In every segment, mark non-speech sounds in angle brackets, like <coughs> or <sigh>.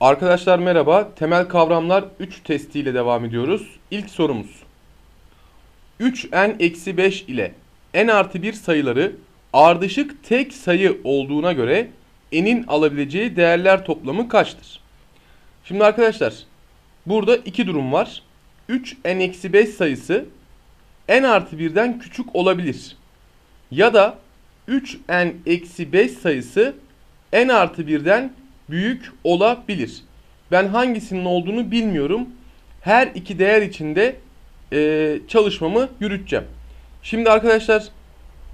Arkadaşlar merhaba. Temel kavramlar 3 testiyle devam ediyoruz. İlk sorumuz. 3n-5 ile n artı 1 sayıları ardışık tek sayı olduğuna göre n'in alabileceği değerler toplamı kaçtır? Şimdi arkadaşlar burada iki durum var. 3n-5 sayısı n artı 1'den küçük olabilir. Ya da 3n-5 sayısı n artı 1'den büyük olabilir. Ben hangisinin olduğunu bilmiyorum. Her iki değer içinde e, çalışmamı yürüteceğim. Şimdi arkadaşlar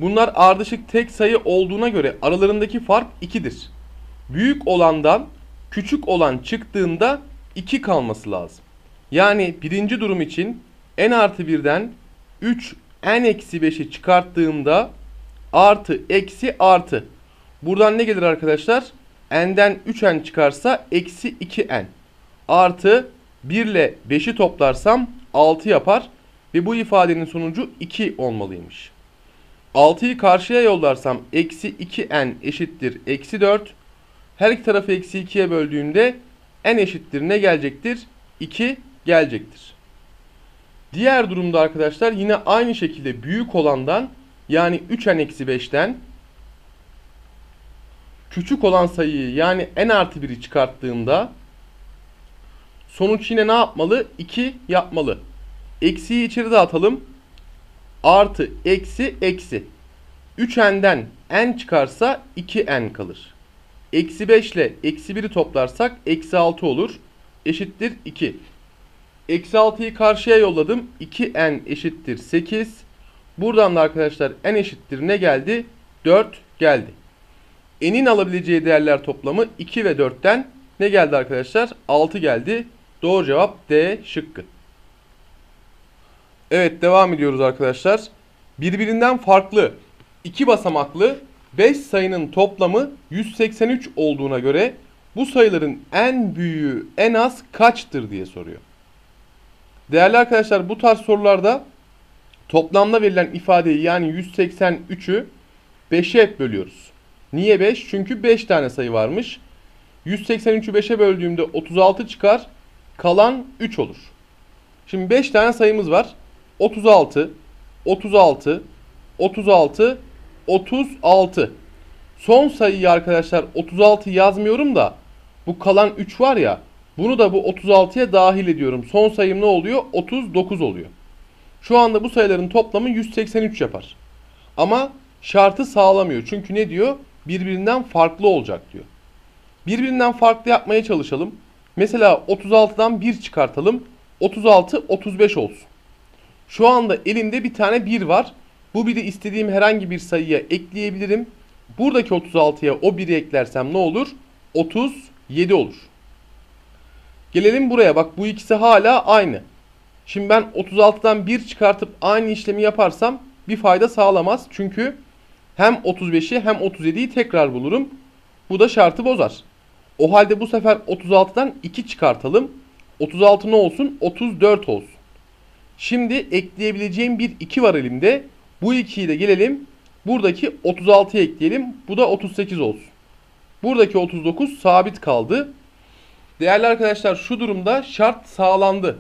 bunlar ardışık tek sayı olduğuna göre aralarındaki fark 2'dir. Büyük olandan küçük olan çıktığında 2 kalması lazım. Yani birinci durum için n artı 1'den 3 n eksi 5'i çıkarttığımda artı eksi artı. Buradan ne gelir arkadaşlar? N'den 3n çıkarsa eksi 2n artı 1 ile 5'i toplarsam 6 yapar ve bu ifadenin sonucu 2 olmalıymış. 6'yı karşıya yollarsam eksi 2n eşittir eksi 4. Her iki tarafı eksi 2'ye böldüğümde n eşittir ne gelecektir? 2 gelecektir. Diğer durumda arkadaşlar yine aynı şekilde büyük olandan yani 3n eksi 5'ten küçük olan sayıyı yani n artı 1'i çıkarttığımda sonuç yine ne yapmalı? 2 yapmalı. Eksiyi içeri dağıtalım. Artı, eksi, eksi. 3n'den n çıkarsa 2n kalır. Eksi 5 ile eksi 1'i toplarsak eksi 6 olur. Eşittir 2. Eksi 6'yı karşıya yolladım. 2n eşittir 8. Buradan da arkadaşlar n eşittir ne geldi? 4 geldi. N'in alabileceği değerler toplamı 2 ve 4'ten ne geldi arkadaşlar? 6 geldi. Doğru cevap D şıkkı. Evet devam ediyoruz arkadaşlar. Birbirinden farklı iki basamaklı 5 sayının toplamı 183 olduğuna göre bu sayıların en büyüğü en az kaçtır diye soruyor. Değerli arkadaşlar bu tarz sorularda toplamda verilen ifadeyi yani 183'ü 5'e bölüyoruz. Niye 5? Çünkü 5 tane sayı varmış. 183'ü 5'e böldüğümde 36 çıkar. Kalan 3 olur. Şimdi 5 tane sayımız var. 36, 36, 36, 36. Son sayıyı arkadaşlar 36 yazmıyorum da bu kalan 3 var ya bunu da bu 36'ya dahil ediyorum. Son sayım ne oluyor? 39 oluyor. Şu anda bu sayıların toplamı 183 yapar. Ama şartı sağlamıyor. Çünkü ne diyor? Birbirinden farklı olacak diyor. Birbirinden farklı yapmaya çalışalım. Mesela 36'dan 1 çıkartalım. 36 35 olsun. Şu anda elimde bir tane 1 var. Bu 1'i istediğim herhangi bir sayıya ekleyebilirim. Buradaki 36'ya o 1'i eklersem ne olur? 37 olur. Gelelim buraya bak bu ikisi hala aynı. Şimdi ben 36'dan 1 çıkartıp aynı işlemi yaparsam bir fayda sağlamaz. Çünkü hem 35'i hem 37'yi tekrar bulurum. Bu da şartı bozar. O halde bu sefer 36'dan 2 çıkartalım. 36 ne olsun? 34 olsun. Şimdi ekleyebileceğim bir 2 var elimde. Bu 2'yi de gelelim. Buradaki 36'ya ekleyelim. Bu da 38 olsun. Buradaki 39 sabit kaldı. Değerli arkadaşlar şu durumda şart sağlandı.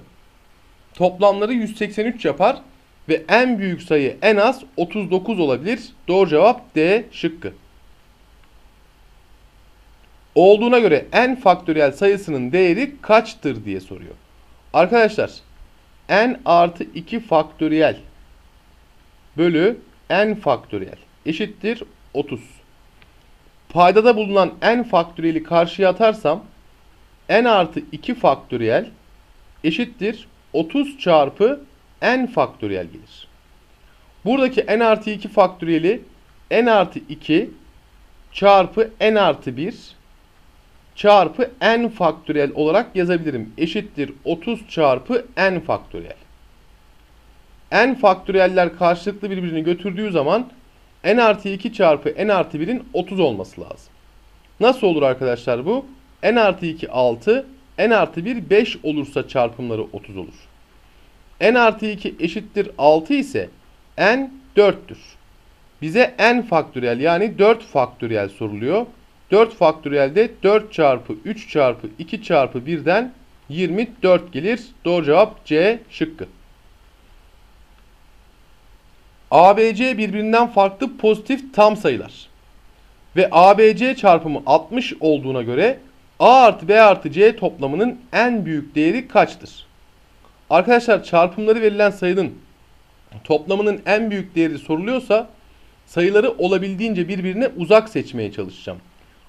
Toplamları 183 yapar ve en büyük sayı en az 39 olabilir. Doğru cevap D şıkkı. Olduğuna göre n faktöriyel sayısının değeri kaçtır diye soruyor. Arkadaşlar n artı 2 faktöriyel bölü n faktöriyel eşittir 30. Paydada bulunan n faktöriyeli karşıya atarsam n artı 2 faktöriyel eşittir 30 çarpı n faktöriyel gelir. Buradaki n artı 2 faktöriyeli n artı 2 çarpı n artı 1 çarpı n faktöriyel olarak yazabilirim. Eşittir 30 çarpı n faktöriyel. n faktöriyeller karşılıklı birbirini götürdüğü zaman n artı 2 çarpı n artı 1'in 30 olması lazım. Nasıl olur arkadaşlar bu? n artı 2 6, n artı 1 5 olursa çarpımları 30 olur. N artı 2 eşittir 6 ise n 4'tür. Bize n faktöriyel yani 4 faktöriyel soruluyor. 4 faktöriyelde 4 çarpı 3 çarpı 2 çarpı 1'den 24 gelir. Doğru cevap C şıkkı. ABC birbirinden farklı pozitif tam sayılar. Ve ABC çarpımı 60 olduğuna göre A artı B artı C toplamının en büyük değeri kaçtır? Arkadaşlar çarpımları verilen sayının toplamının en büyük değeri soruluyorsa sayıları olabildiğince birbirine uzak seçmeye çalışacağım.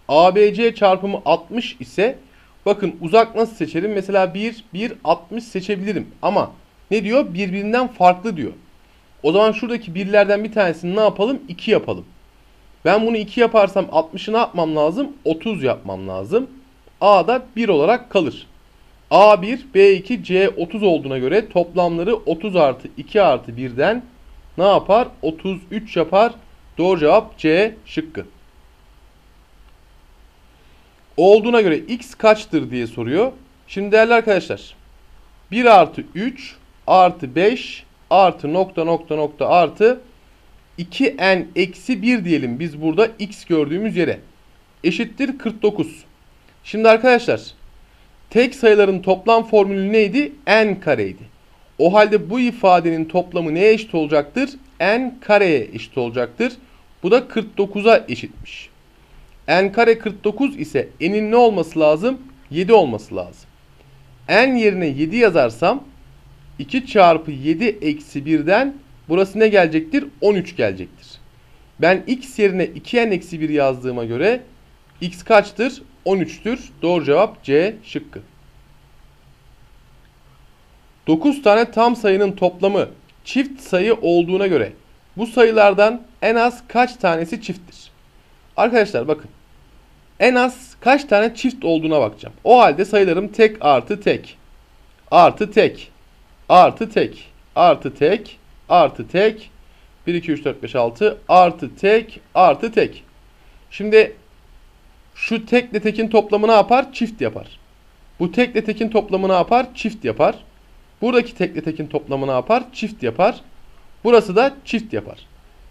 ABC çarpımı 60 ise bakın uzak nasıl seçerim? Mesela 1, 1, 60 seçebilirim. Ama ne diyor? Birbirinden farklı diyor. O zaman şuradaki birlerden bir tanesini ne yapalım? 2 yapalım. Ben bunu 2 yaparsam 60'ı ne yapmam lazım? 30 yapmam lazım. A da 1 olarak kalır. A1, B2, C30 olduğuna göre toplamları 30 artı 2 artı 1'den ne yapar? 33 yapar. Doğru cevap C şıkkı. Olduğuna göre x kaçtır diye soruyor. Şimdi değerli arkadaşlar 1 artı 3 artı 5 artı nokta nokta nokta artı 2n eksi 1 diyelim biz burada x gördüğümüz yere. Eşittir 49. Şimdi arkadaşlar tek sayıların toplam formülü neydi? n kareydi. O halde bu ifadenin toplamı neye eşit olacaktır? n kareye eşit olacaktır. Bu da 49'a eşitmiş. n kare 49 ise n'in ne olması lazım? 7 olması lazım. n yerine 7 yazarsam 2 çarpı 7 eksi 1'den burası ne gelecektir? 13 gelecektir. Ben x yerine 2n eksi 1 yazdığıma göre x kaçtır? 13'tür. Doğru cevap C şıkkı. 9 tane tam sayının toplamı çift sayı olduğuna göre bu sayılardan en az kaç tanesi çifttir? Arkadaşlar bakın. En az kaç tane çift olduğuna bakacağım. O halde sayılarım tek artı tek. Artı tek. Artı tek. Artı tek. Artı tek. 1, 2, 3, 4, 5, 6. Artı tek. Artı tek. Şimdi şu tekle tekin toplamı ne yapar? Çift yapar. Bu tekle tekin toplamı ne yapar? Çift yapar. Buradaki tekle tekin toplamı ne yapar? Çift yapar. Burası da çift yapar.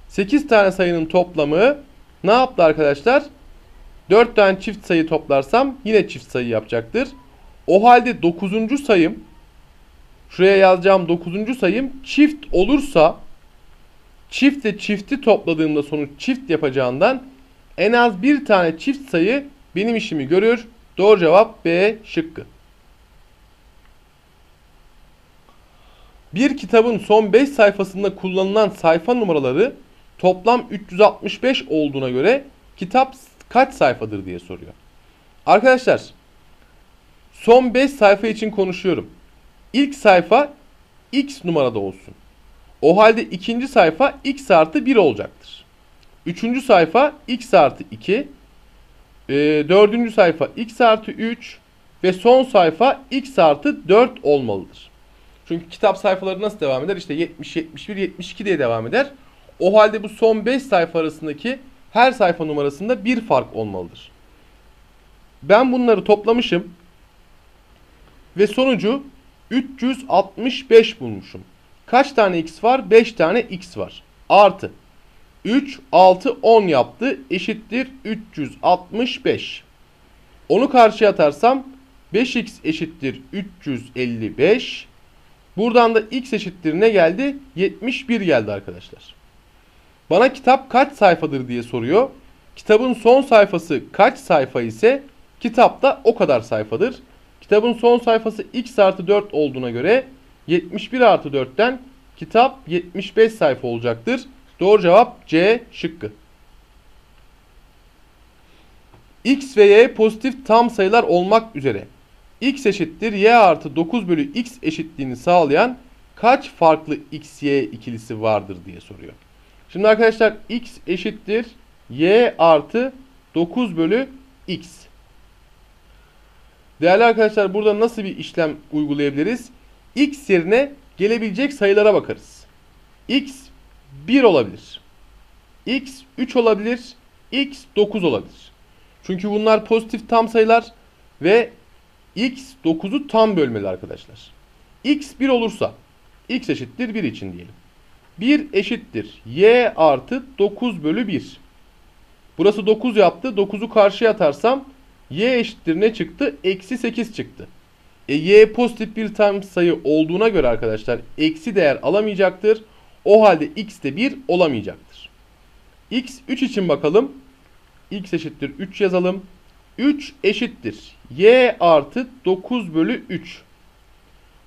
8 tane sayının toplamı ne yaptı arkadaşlar? 4 tane çift sayı toplarsam yine çift sayı yapacaktır. O halde 9. sayım şuraya yazacağım 9. sayım çift olursa çiftle çifti topladığımda sonuç çift yapacağından en az bir tane çift sayı benim işimi görür. Doğru cevap B şıkkı. Bir kitabın son 5 sayfasında kullanılan sayfa numaraları toplam 365 olduğuna göre kitap kaç sayfadır diye soruyor. Arkadaşlar son 5 sayfa için konuşuyorum. İlk sayfa x numarada olsun. O halde ikinci sayfa x artı 1 olacaktır. Üçüncü sayfa x artı 2. E, dördüncü sayfa x artı 3. Ve son sayfa x artı 4 olmalıdır. Çünkü kitap sayfaları nasıl devam eder? İşte 70, 71, 72 diye devam eder. O halde bu son 5 sayfa arasındaki her sayfa numarasında bir fark olmalıdır. Ben bunları toplamışım. Ve sonucu 365 bulmuşum. Kaç tane x var? 5 tane x var. Artı 3, 6, 10 yaptı. Eşittir 365. Onu karşıya atarsam 5x eşittir 355. Buradan da x eşittir ne geldi? 71 geldi arkadaşlar. Bana kitap kaç sayfadır diye soruyor. Kitabın son sayfası kaç sayfa ise kitap da o kadar sayfadır. Kitabın son sayfası x artı 4 olduğuna göre 71 artı 4'ten kitap 75 sayfa olacaktır. Doğru cevap C şıkkı. X ve Y pozitif tam sayılar olmak üzere x eşittir y artı 9 bölü x eşitliğini sağlayan kaç farklı x y ikilisi vardır diye soruyor. Şimdi arkadaşlar x eşittir y artı 9 bölü x. Değerli arkadaşlar burada nasıl bir işlem uygulayabiliriz? x yerine gelebilecek sayılara bakarız. x 1 olabilir. x 3 olabilir. x 9 olabilir. Çünkü bunlar pozitif tam sayılar ve x 9'u tam bölmeli arkadaşlar. x 1 olursa x eşittir 1 için diyelim. 1 eşittir y artı 9 bölü 1. Burası 9 yaptı. 9'u karşıya atarsam y eşittir ne çıktı? Eksi 8 çıktı. E, y pozitif bir tam sayı olduğuna göre arkadaşlar eksi değer alamayacaktır. O halde x de 1 olamayacaktır. x 3 için bakalım. x eşittir 3 yazalım. 3 eşittir. y artı 9 bölü 3.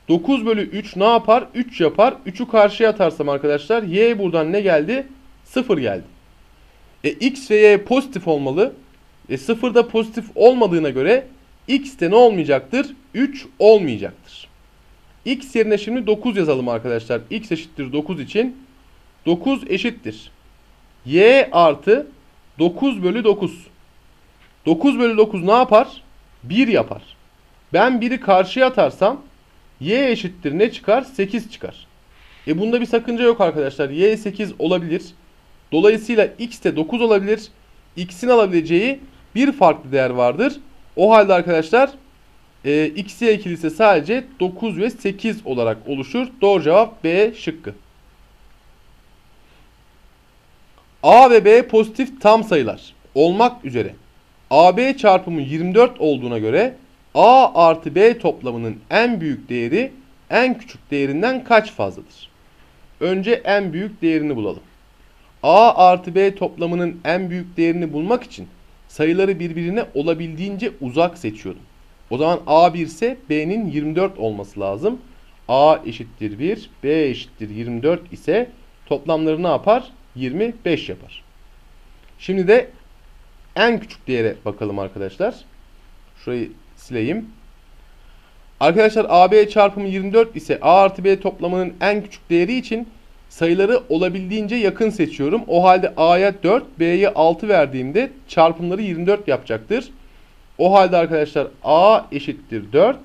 9 bölü 3 ne yapar? 3 yapar. 3'ü karşıya atarsam arkadaşlar y buradan ne geldi? 0 geldi. E, x ve y pozitif olmalı. E, 0 da pozitif olmadığına göre x de ne olmayacaktır? 3 olmayacaktır. X yerine şimdi 9 yazalım arkadaşlar. x eşittir 9 için 9 eşittir. y artı 9 bölü 9. 9 bölü 9 ne yapar? 1 yapar. Ben 1'i karşıya atarsam y eşittir ne çıkar? 8 çıkar. E bunda bir sakınca yok arkadaşlar. y 8 olabilir. Dolayısıyla x de 9 olabilir. x'in alabileceği bir farklı değer vardır. O halde arkadaşlar e, x y ikilisi sadece 9 ve 8 olarak oluşur. Doğru cevap B şıkkı. A ve B pozitif tam sayılar olmak üzere AB çarpımı 24 olduğuna göre A artı B toplamının en büyük değeri en küçük değerinden kaç fazladır? Önce en büyük değerini bulalım. A artı B toplamının en büyük değerini bulmak için sayıları birbirine olabildiğince uzak seçiyordum. O zaman A 1 ise B'nin 24 olması lazım. A eşittir 1, B eşittir 24 ise toplamları ne yapar? 25 yapar. Şimdi de en küçük değere bakalım arkadaşlar. Şurayı sileyim. Arkadaşlar AB çarpımı 24 ise A artı B toplamının en küçük değeri için sayıları olabildiğince yakın seçiyorum. O halde A'ya 4, B'ye 6 verdiğimde çarpımları 24 yapacaktır. O halde arkadaşlar A eşittir 4,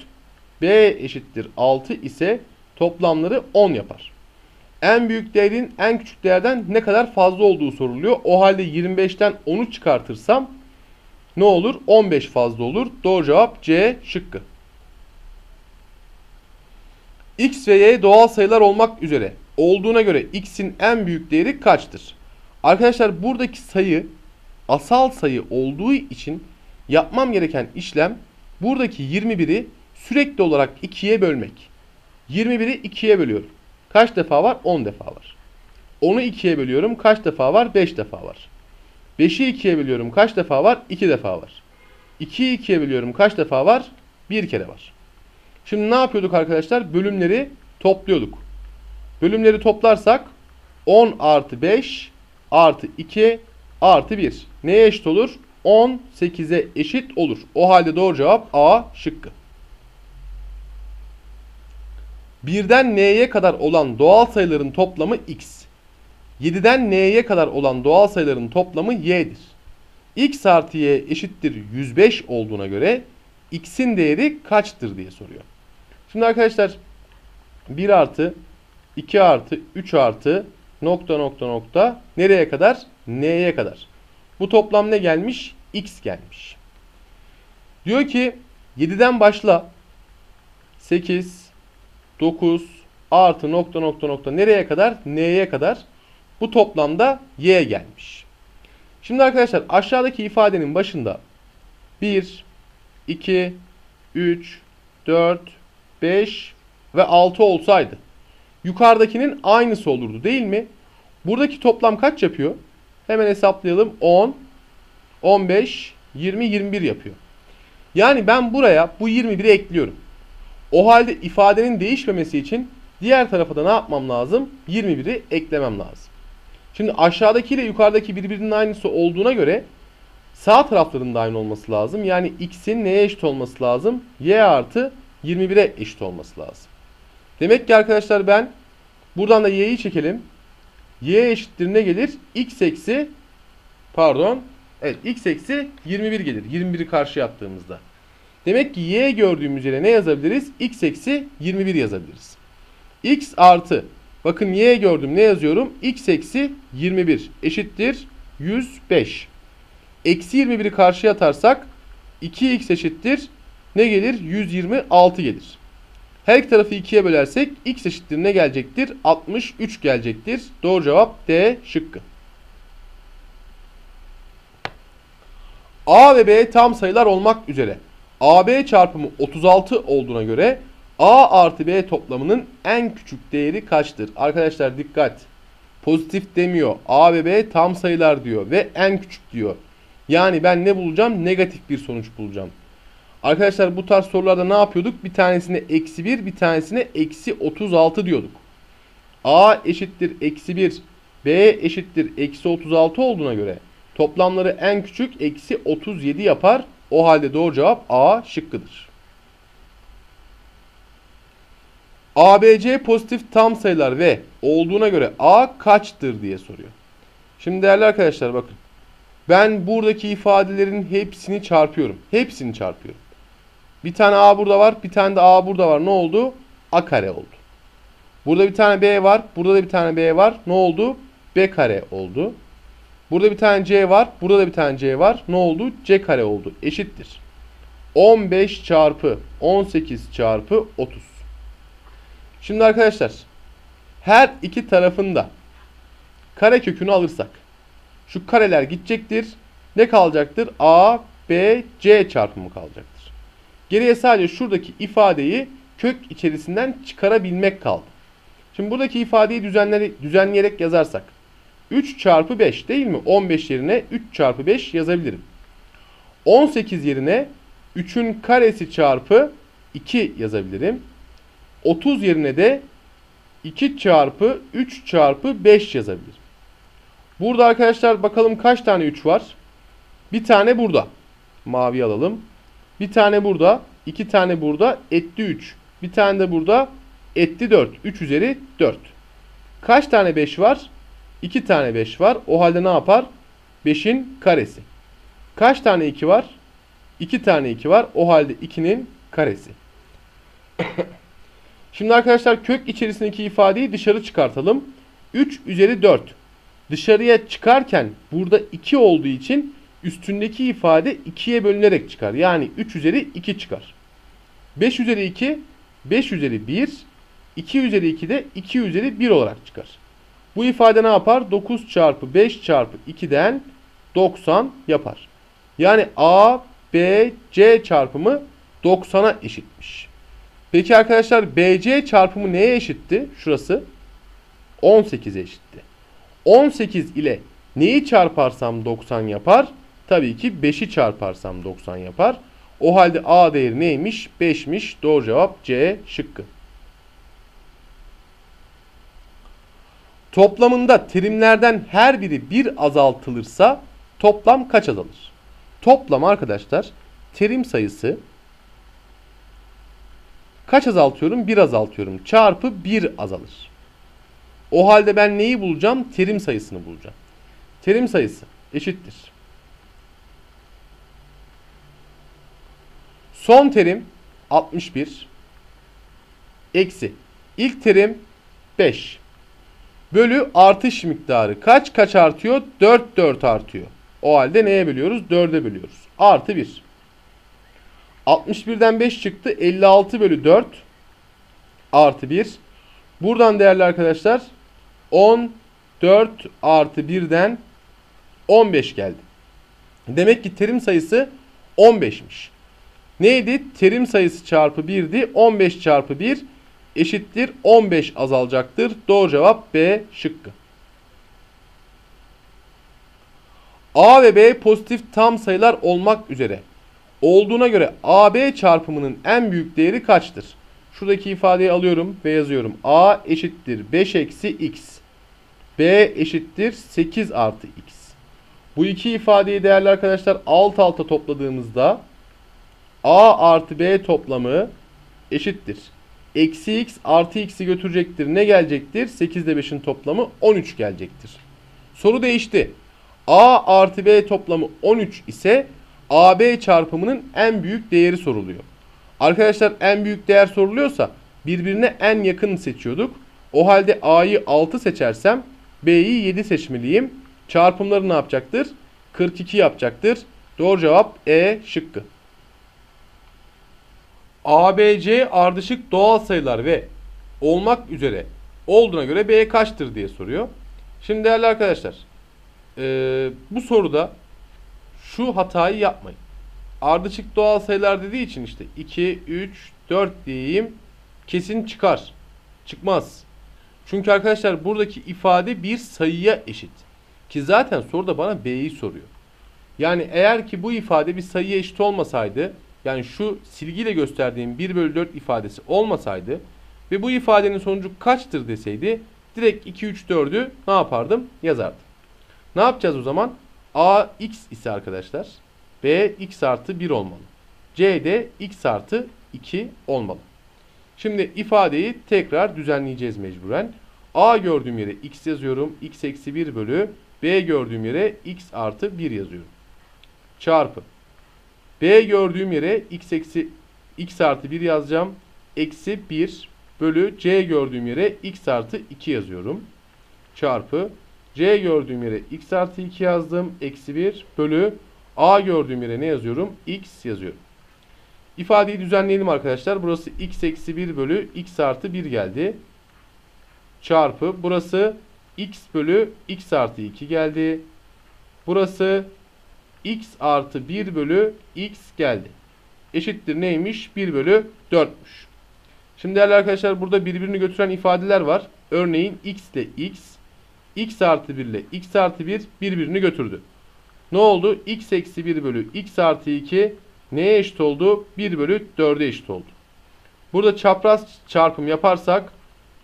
B eşittir 6 ise toplamları 10 yapar. En büyük değerin en küçük değerden ne kadar fazla olduğu soruluyor. O halde 25'ten 10'u çıkartırsam ne olur? 15 fazla olur. Doğru cevap C şıkkı. X ve Y doğal sayılar olmak üzere olduğuna göre x'in en büyük değeri kaçtır? Arkadaşlar buradaki sayı asal sayı olduğu için yapmam gereken işlem buradaki 21'i sürekli olarak 2'ye bölmek. 21'i 2'ye bölüyorum. Kaç defa var? 10 defa var. 10'u 2'ye bölüyorum. Kaç defa var? 5 defa var. 5'i 2'ye bölüyorum. Kaç defa var? 2 defa var. 2'yi 2'ye bölüyorum. Kaç defa var? 1 kere var. Şimdi ne yapıyorduk arkadaşlar? Bölümleri topluyorduk. Bölümleri toplarsak 10 artı 5 artı 2 artı 1. Neye eşit olur? 18'e eşit olur. O halde doğru cevap A şıkkı. Birden n'ye kadar olan doğal sayıların toplamı x. 7'den n'ye kadar olan doğal sayıların toplamı y'dir. x artı y eşittir 105 olduğuna göre x'in değeri kaçtır diye soruyor. Şimdi arkadaşlar 1 artı 2 artı 3 artı nokta nokta nokta nereye kadar? N'ye kadar. Bu toplam ne gelmiş? X gelmiş. Diyor ki 7'den başla 8, 9 artı nokta nokta nokta nereye kadar? N'ye kadar. Bu toplamda Y gelmiş. Şimdi arkadaşlar aşağıdaki ifadenin başında 1, 2, 3, 4, 5 ve 6 olsaydı yukarıdakinin aynısı olurdu değil mi? Buradaki toplam kaç yapıyor? Hemen hesaplayalım. 10, 15, 20, 21 yapıyor. Yani ben buraya bu 21'i ekliyorum. O halde ifadenin değişmemesi için diğer tarafa da ne yapmam lazım? 21'i eklemem lazım. Şimdi aşağıdaki ile yukarıdaki birbirinin aynısı olduğuna göre sağ tarafların da aynı olması lazım. Yani x'in neye eşit olması lazım? y artı 21'e eşit olması lazım. Demek ki arkadaşlar ben buradan da y'yi çekelim. Y eşittir ne gelir? x eksi pardon evet x eksi 21 gelir. 21'i karşı attığımızda. Demek ki y gördüğümüz yere ne yazabiliriz? x eksi 21 yazabiliriz. x artı bakın y gördüm ne yazıyorum? x eksi 21 eşittir 105. Eksi 21'i karşıya atarsak 2x eşittir ne gelir? 126 gelir. Her iki tarafı 2'ye bölersek x eşittir ne gelecektir? 63 gelecektir. Doğru cevap D şıkkı. A ve B tam sayılar olmak üzere AB çarpımı 36 olduğuna göre A artı B toplamının en küçük değeri kaçtır? Arkadaşlar dikkat. Pozitif demiyor. A ve B tam sayılar diyor ve en küçük diyor. Yani ben ne bulacağım? Negatif bir sonuç bulacağım. Arkadaşlar bu tarz sorularda ne yapıyorduk? Bir tanesine eksi 1 bir tanesine eksi 36 diyorduk. A eşittir eksi 1 B eşittir eksi 36 olduğuna göre toplamları en küçük eksi 37 yapar. O halde doğru cevap A şıkkıdır. ABC pozitif tam sayılar ve olduğuna göre A kaçtır diye soruyor. Şimdi değerli arkadaşlar bakın. Ben buradaki ifadelerin hepsini çarpıyorum. Hepsini çarpıyorum. Bir tane A burada var. Bir tane de A burada var. Ne oldu? A kare oldu. Burada bir tane B var. Burada da bir tane B var. Ne oldu? B kare oldu. Burada bir tane C var. Burada da bir tane C var. Ne oldu? C kare oldu. Eşittir. 15 çarpı 18 çarpı 30. Şimdi arkadaşlar her iki tarafında kare kökünü alırsak şu kareler gidecektir. Ne kalacaktır? A, B, C çarpımı kalacaktır. Geriye sadece şuradaki ifadeyi kök içerisinden çıkarabilmek kaldı. Şimdi buradaki ifadeyi düzenleyerek yazarsak 3 çarpı 5 değil mi? 15 yerine 3 çarpı 5 yazabilirim. 18 yerine 3'ün karesi çarpı 2 yazabilirim. 30 yerine de 2 çarpı 3 çarpı 5 yazabilirim. Burada arkadaşlar bakalım kaç tane 3 var? Bir tane burada. Mavi alalım. Bir tane burada. iki tane burada. Etti 3. Bir tane de burada. Etti 4. 3 üzeri 4. Kaç tane 5 var? 2 tane 5 var. O halde ne yapar? 5'in karesi. Kaç tane 2 var? 2 tane 2 var. O halde 2'nin karesi. <coughs> Şimdi arkadaşlar kök içerisindeki ifadeyi dışarı çıkartalım. 3 üzeri 4. Dışarıya çıkarken burada 2 olduğu için üstündeki ifade 2'ye bölünerek çıkar. Yani 3 üzeri 2 çıkar. 5 üzeri 2, 5 üzeri 1, 2 üzeri 2 de 2 üzeri 1 olarak çıkar. Bu ifade ne yapar? 9 çarpı 5 çarpı 2'den 90 yapar. Yani A, B, C çarpımı 90'a eşitmiş. Peki arkadaşlar BC çarpımı neye eşitti? Şurası 18'e eşitti. 18 ile neyi çarparsam 90 yapar? Tabii ki 5'i çarparsam 90 yapar. O halde A değeri neymiş? 5'miş. Doğru cevap C şıkkı. Toplamında terimlerden her biri bir azaltılırsa toplam kaç azalır? Toplam arkadaşlar terim sayısı kaç azaltıyorum? 1 azaltıyorum. Çarpı 1 azalır. O halde ben neyi bulacağım? Terim sayısını bulacağım. Terim sayısı eşittir. Son terim 61 eksi ilk terim 5 bölü artış miktarı kaç kaç artıyor? 4 4 artıyor. O halde neye bölüyoruz? 4'e bölüyoruz. Artı 1. 61'den 5 çıktı. 56 bölü 4 artı 1. Buradan değerli arkadaşlar 14 artı 1'den 15 geldi. Demek ki terim sayısı 15'miş. Neydi? Terim sayısı çarpı 1'di. 15 çarpı 1 eşittir 15 azalacaktır. Doğru cevap B şıkkı. A ve B pozitif tam sayılar olmak üzere olduğuna göre AB çarpımının en büyük değeri kaçtır? Şuradaki ifadeyi alıyorum ve yazıyorum. A eşittir 5 eksi x. B eşittir 8 artı x. Bu iki ifadeyi değerli arkadaşlar alt alta topladığımızda A artı B toplamı eşittir. Eksi x artı x'i götürecektir. Ne gelecektir? 8 ile 5'in toplamı 13 gelecektir. Soru değişti. A artı B toplamı 13 ise AB çarpımının en büyük değeri soruluyor. Arkadaşlar en büyük değer soruluyorsa birbirine en yakın seçiyorduk. O halde A'yı 6 seçersem B'yi 7 seçmeliyim. Çarpımları ne yapacaktır? 42 yapacaktır. Doğru cevap E şıkkı. ABC ardışık doğal sayılar ve olmak üzere olduğuna göre B kaçtır diye soruyor. Şimdi değerli arkadaşlar e, bu soruda şu hatayı yapmayın. Ardışık doğal sayılar dediği için işte 2, 3, 4 diyeyim kesin çıkar. Çıkmaz. Çünkü arkadaşlar buradaki ifade bir sayıya eşit. Ki zaten soruda bana B'yi soruyor. Yani eğer ki bu ifade bir sayıya eşit olmasaydı yani şu silgiyle gösterdiğim 1 bölü 4 ifadesi olmasaydı ve bu ifadenin sonucu kaçtır deseydi direkt 2, 3, 4'ü ne yapardım? Yazardım. Ne yapacağız o zaman? A x ise arkadaşlar B x artı 1 olmalı. C de x artı 2 olmalı. Şimdi ifadeyi tekrar düzenleyeceğiz mecburen. A gördüğüm yere x yazıyorum. x eksi 1 bölü B gördüğüm yere x artı 1 yazıyorum. Çarpı. B gördüğüm yere x eksi x artı 1 yazacağım. Eksi 1 bölü C gördüğüm yere x artı 2 yazıyorum. Çarpı. C gördüğüm yere x artı 2 yazdım. Eksi 1 bölü A gördüğüm yere ne yazıyorum? X yazıyorum. İfadeyi düzenleyelim arkadaşlar. Burası x eksi 1 bölü x artı 1 geldi. Çarpı. Burası x bölü x artı 2 geldi. Burası x artı 1 bölü x geldi. Eşittir neymiş? 1 bölü 4'müş. Şimdi değerli arkadaşlar burada birbirini götüren ifadeler var. Örneğin x ile x, x artı 1 ile x artı 1 birbirini götürdü. Ne oldu? x eksi 1 bölü x artı 2 neye eşit oldu? 1 bölü 4'e eşit oldu. Burada çapraz çarpım yaparsak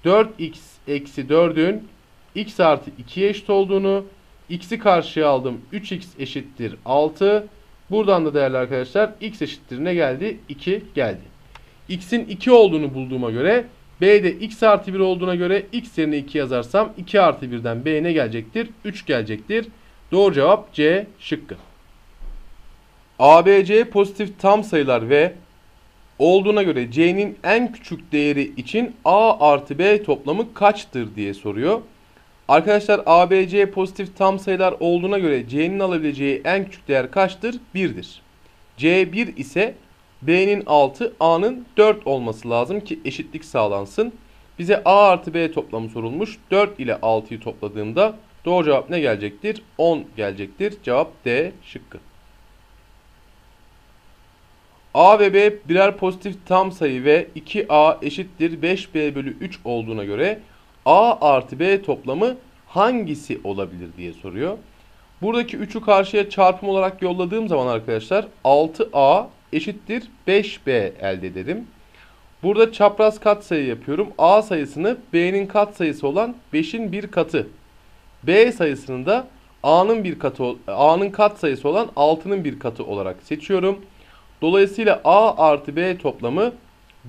4x eksi 4'ün x artı 2'ye eşit olduğunu, x'i karşıya aldım. 3x eşittir 6. Buradan da değerli arkadaşlar x eşittir ne geldi? 2 geldi. x'in 2 olduğunu bulduğuma göre b'de x artı 1 olduğuna göre x yerine 2 yazarsam 2 artı 1'den b ne gelecektir? 3 gelecektir. Doğru cevap C şıkkı. ABC pozitif tam sayılar ve olduğuna göre C'nin en küçük değeri için A artı B toplamı kaçtır diye soruyor. Arkadaşlar ABC pozitif tam sayılar olduğuna göre C'nin alabileceği en küçük değer kaçtır? 1'dir. C 1 ise B'nin 6, A'nın 4 olması lazım ki eşitlik sağlansın. Bize A artı B toplamı sorulmuş. 4 ile 6'yı topladığımda doğru cevap ne gelecektir? 10 gelecektir. Cevap D şıkkı. A ve B birer pozitif tam sayı ve 2A eşittir 5B bölü 3 olduğuna göre A artı B toplamı hangisi olabilir diye soruyor. Buradaki 3'ü karşıya çarpım olarak yolladığım zaman arkadaşlar 6A eşittir 5B elde ederim. Burada çapraz katsayı yapıyorum. A sayısını B'nin katsayısı olan 5'in bir katı. B sayısını da A'nın bir katı A'nın katsayısı olan 6'nın bir katı olarak seçiyorum. Dolayısıyla A artı B toplamı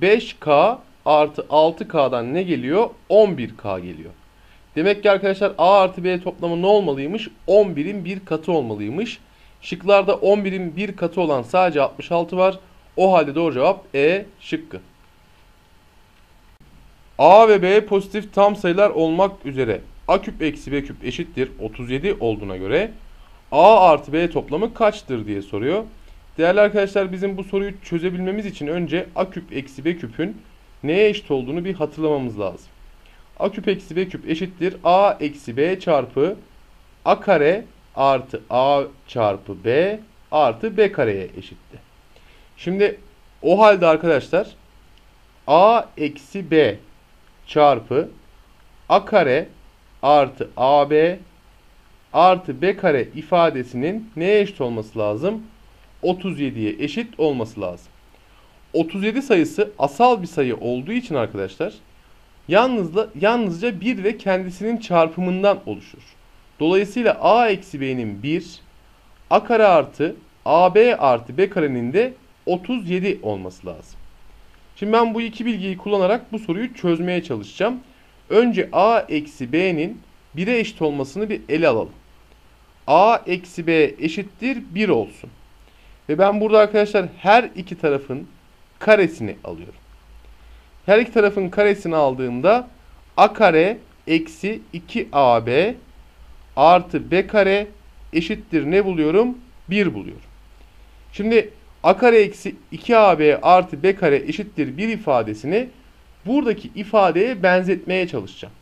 5K artı 6K'dan ne geliyor? 11K geliyor. Demek ki arkadaşlar A artı B toplamı ne olmalıymış? 11'in bir katı olmalıymış. Şıklarda 11'in bir katı olan sadece 66 var. O halde doğru cevap E şıkkı. A ve B pozitif tam sayılar olmak üzere A küp eksi B küp eşittir 37 olduğuna göre A artı B toplamı kaçtır diye soruyor. Değerli arkadaşlar bizim bu soruyu çözebilmemiz için önce A küp eksi B küpün neye eşit olduğunu bir hatırlamamız lazım. A küp eksi B küp eşittir A eksi B çarpı A kare artı A çarpı B artı B kareye eşitti. Şimdi o halde arkadaşlar A eksi B çarpı A kare artı AB artı B kare ifadesinin neye eşit olması lazım? 37'ye eşit olması lazım. 37 sayısı asal bir sayı olduğu için arkadaşlar yalnızla, yalnızca 1 ve kendisinin çarpımından oluşur. Dolayısıyla a eksi b'nin 1, a kare artı ab artı b karenin de 37 olması lazım. Şimdi ben bu iki bilgiyi kullanarak bu soruyu çözmeye çalışacağım. Önce a eksi b'nin 1'e eşit olmasını bir ele alalım. a eksi b eşittir 1 olsun. Ve ben burada arkadaşlar her iki tarafın karesini alıyorum. Her iki tarafın karesini aldığımda a kare eksi 2ab artı b kare eşittir ne buluyorum? 1 buluyorum. Şimdi a kare eksi 2ab artı b kare eşittir 1 ifadesini buradaki ifadeye benzetmeye çalışacağım.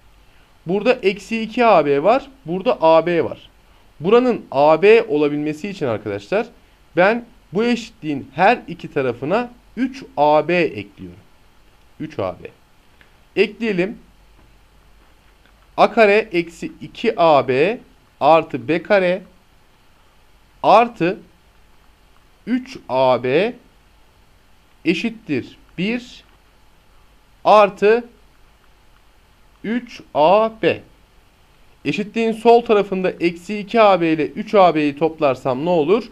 Burada eksi 2ab var. Burada ab var. Buranın AB olabilmesi için arkadaşlar ben bu eşitliğin her iki tarafına 3AB ekliyorum. 3AB. Ekleyelim. A kare eksi 2AB artı B kare artı 3AB eşittir 1 artı 3AB. Eşitliğin sol tarafında eksi 2AB ile 3AB'yi toplarsam ne olur?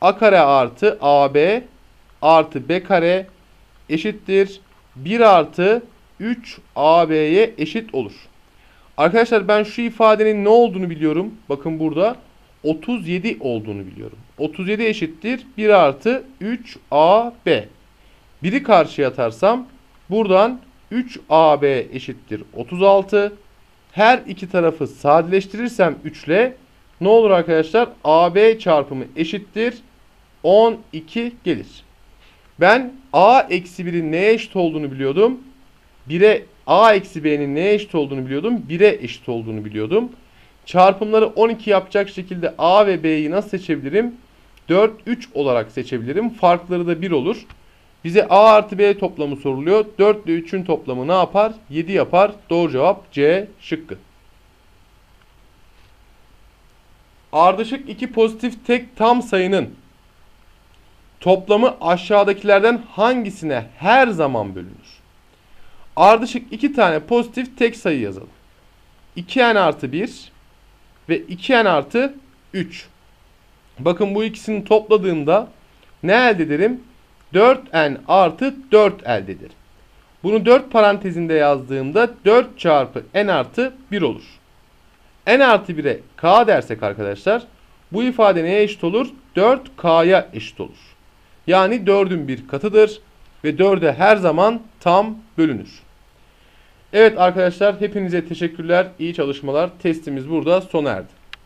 A kare artı AB artı B kare eşittir 1 artı 3AB'ye eşit olur. Arkadaşlar ben şu ifadenin ne olduğunu biliyorum. Bakın burada 37 olduğunu biliyorum. 37 eşittir 1 artı 3AB. Biri karşıya atarsam buradan 3AB eşittir 36. Her iki tarafı sadeleştirirsem 3 ile ne olur arkadaşlar? AB çarpımı eşittir 12 gelir. Ben A eksi 1'in neye eşit olduğunu biliyordum. 1'e A eksi B'nin neye eşit olduğunu biliyordum. 1'e eşit olduğunu biliyordum. Çarpımları 12 yapacak şekilde A ve B'yi nasıl seçebilirim? 4, 3 olarak seçebilirim. Farkları da 1 olur. Bize A artı B toplamı soruluyor. 4 ile 3'ün toplamı ne yapar? 7 yapar. Doğru cevap C şıkkı. Ardışık iki pozitif tek tam sayının toplamı aşağıdakilerden hangisine her zaman bölünür? Ardışık iki tane pozitif tek sayı yazalım. 2n artı 1 ve 2n artı 3. Bakın bu ikisini topladığımda ne elde ederim? 4n artı 4 elde ederim. Bunu 4 parantezinde yazdığımda 4 çarpı n artı 1 olur. n artı 1'e k dersek arkadaşlar bu ifade neye eşit olur? 4k'ya eşit olur. Yani 4'ün bir katıdır ve 4'e her zaman tam bölünür. Evet arkadaşlar hepinize teşekkürler. İyi çalışmalar. Testimiz burada sona erdi.